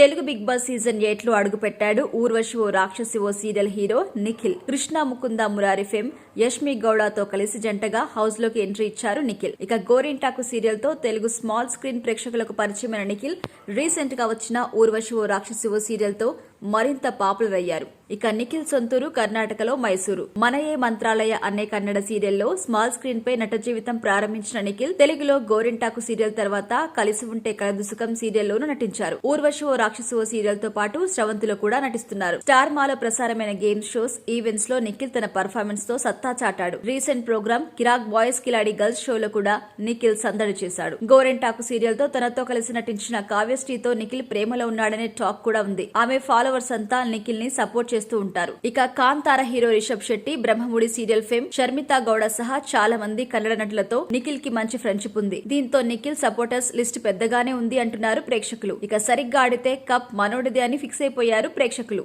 Telugu big boss season ఎయిట్లో అడుగుపెట్టాడు ఊర్వశి ఓ రాక్షసి ఓ serial hero Nikhil. Krishna Mukunda Murari fame Yashmi గౌడతో కలిసి జంటగా హౌస్లోకి ఎంట్రీ ఇచ్చారు నిఖిల్. ఇక గోరింటాకు సీరియల్తో తెలుగు స్మాల్ స్క్రీన్ ప్రేక్షకులకు పరిచయమైన నిఖిల్ రీసెంట్గా వచ్చిన ఊర్వశి ఓ రాక్షసి ఓ సీరియల్తో మరింత పాపులర్ అయ్యారు. ఇక నిఖిల్ సొంతూరు కర్ణాటకలో మైసూరు. మనయే మంత్రాలయ అనే కన్నడ సీరియల్లో స్మాల్ స్క్రీన్ పై నట జీవితం ప్రారంభించిన నిఖిల్ తెలుగులో గోరింటాకు సీరియల్ తర్వాత కలిసి ఉంటే కలదుసుకం సీరియల్లోనూ నటించారు. ఊర్వశి ఓ రాక్షసు సీరియల్తో పాటు శ్రవంతిలో కూడా నటిస్తున్నారు. స్టార్ మాలో ప్రసారమైన గేమ్ షోస్ ఈవెంట్స్లో నిఖిల్ తన పర్ఫార్మెన్స్తో సత్తా చాటాడు. Recent programme Kiraak boys Khiladi girls షోలో కూడా నిఖిల్ సందడి చేశాడు. గోరెంటాకు సీరియల్తో తనతో కలిసి నటించిన కావ్యశ్రీతో నిఖిల్ ప్రేమలో ఉన్నాడనే టాక్ కూడా ఉంది. ఆమె ఫాలో ఫాలోవర్స్ అంతా నిఖిల్ని సపోర్ట్ చేస్తూ ఉంటారు. ఇక Kantara hero Rishab Shetty Brahmamudi serial fame Sharmitha Gowda సహా చాలా మంది కన్నడ నటులతో నిఖిల్కి మంచి ఫ్రెండ్షిప్ ఉంది. దీంతో నిఖిల్ సపోర్టర్స్ లిస్ట్ పెద్దగానే ఉంది అంటున్నారు ప్రేక్షకులు. ఇక సరిగ్గా ఆడితే కప్ మనోడిదే అని ఫిక్స్ అయిపోయారు ప్రేక్షకులు.